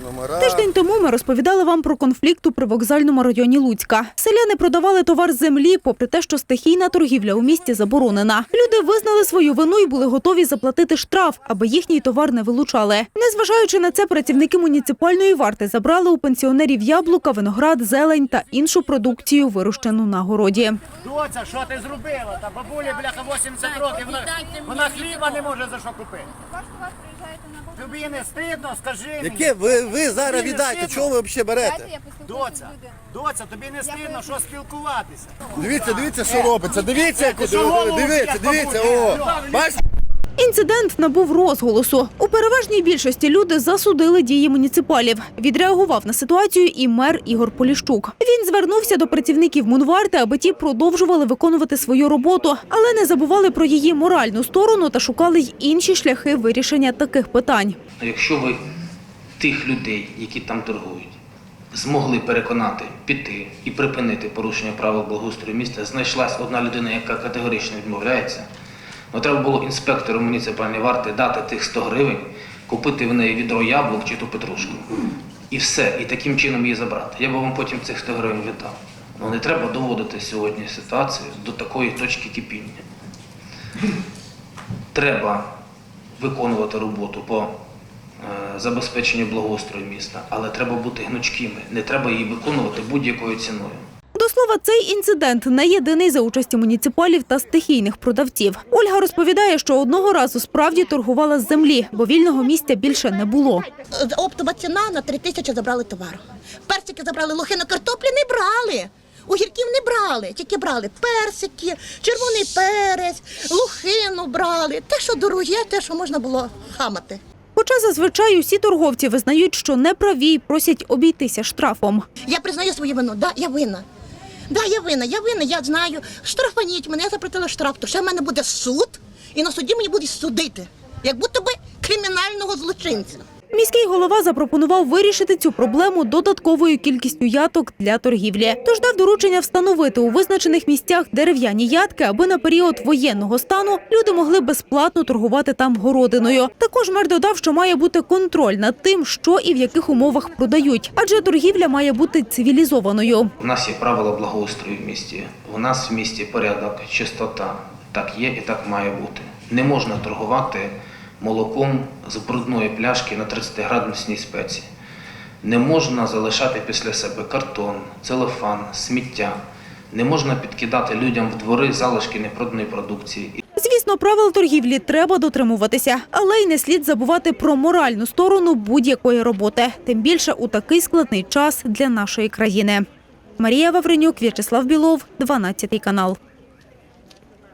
номера. Тиждень тому ми розповідали вам про конфлікт у привокзальному районі Луцька. Селяни продавали товар з землі, попри те, що стихійна торгівля у місті заборонена. Люди визнали свою вину і були готові заплатити штраф, аби їхній товар не вилучали. Незважаючи на це, працівники муніципальної варти забрали у пенсіонерів яблука, виноград, зелень та іншу продукцію, вирощену на городі. Доця, що ти зробила? Та бабуля, бляха, 80 років, вона, вона хліба не може за що купити. Тобі не стидно, скажи мені. Яке ви, ви зараз віддайте, чого ви взагалі берете? Доця, доця, тобі не стидно, що спілкуватися. Дивіться, дивіться, що робиться. Дивіться, що, голову дивіться, дивіться, о, бачите? Інцидент набув розголосу. У переважній більшості люди засудили дії муніципалів. Відреагував на ситуацію і мер Ігор Поліщук. Він звернувся до працівників Мунварти, аби ті продовжували виконувати свою роботу, але не забували про її моральну сторону та шукали й інші шляхи вирішення таких питань. Якщо ви тих людей, які там торгують, змогли переконати піти і припинити порушення правил благоустрою міста, знайшлась одна людина, яка категорично відмовляється, ну треба було інспектору муніципальної варти дати тих 100 гривень, купити в неї відро яблук чи ту петрушку. І все, і таким чином її забрати. Я би вам потім цих 100 гривень віддав. Ну не треба доводити сьогодні ситуацію до такої точки кипіння. Треба виконувати роботу по е, забезпеченню благоустрою міста, але треба бути гнучкими. Не треба її виконувати будь-якою ціною. До слова, цей інцидент не єдиний за участі муніципалів та стихійних продавців. Ольга розповідає, що одного разу справді торгувала з землі, бо вільного місця більше не було. Оптова ціна на 3 тисячі забрали товару. Персики забрали, лохину картоплі не брали. Огірків не брали, тільки брали персики, червоний перець, лухину брали. Те, що дороге, те, що можна було хамати. Хоча зазвичай усі торговці визнають, що не праві просять обійтися штрафом. Я признаю свою вину. Да, я винна. Да, я винна, я винна, я знаю. Штрафаніть мене, я заплатила штраф, то ще в мене буде суд, і на суді мені будуть судити, як будто би кримінального злочинця. Міський голова запропонував вирішити цю проблему додатковою кількістю яток для торгівлі. Тож дав доручення встановити у визначених місцях дерев'яні ятки, аби на період воєнного стану люди могли безплатно торгувати там городиною. Також мер додав, що має бути контроль над тим, що і в яких умовах продають, адже торгівля має бути цивілізованою. У нас є правила благоустрою в місті. У нас в місті порядок, чистота. Так є і так має бути. Не можна торгувати молоком з брудної пляшки на 30-градусній спеці. Не можна залишати після себе картон, целофан, сміття. Не можна підкидати людям в двори залишки непроданої продукції. Звісно, правил торгівлі треба дотримуватися, але й не слід забувати про моральну сторону будь-якої роботи, тим більше у такий складний час для нашої країни. Марія Вавренюк, В'ячеслав Білов, 12 канал.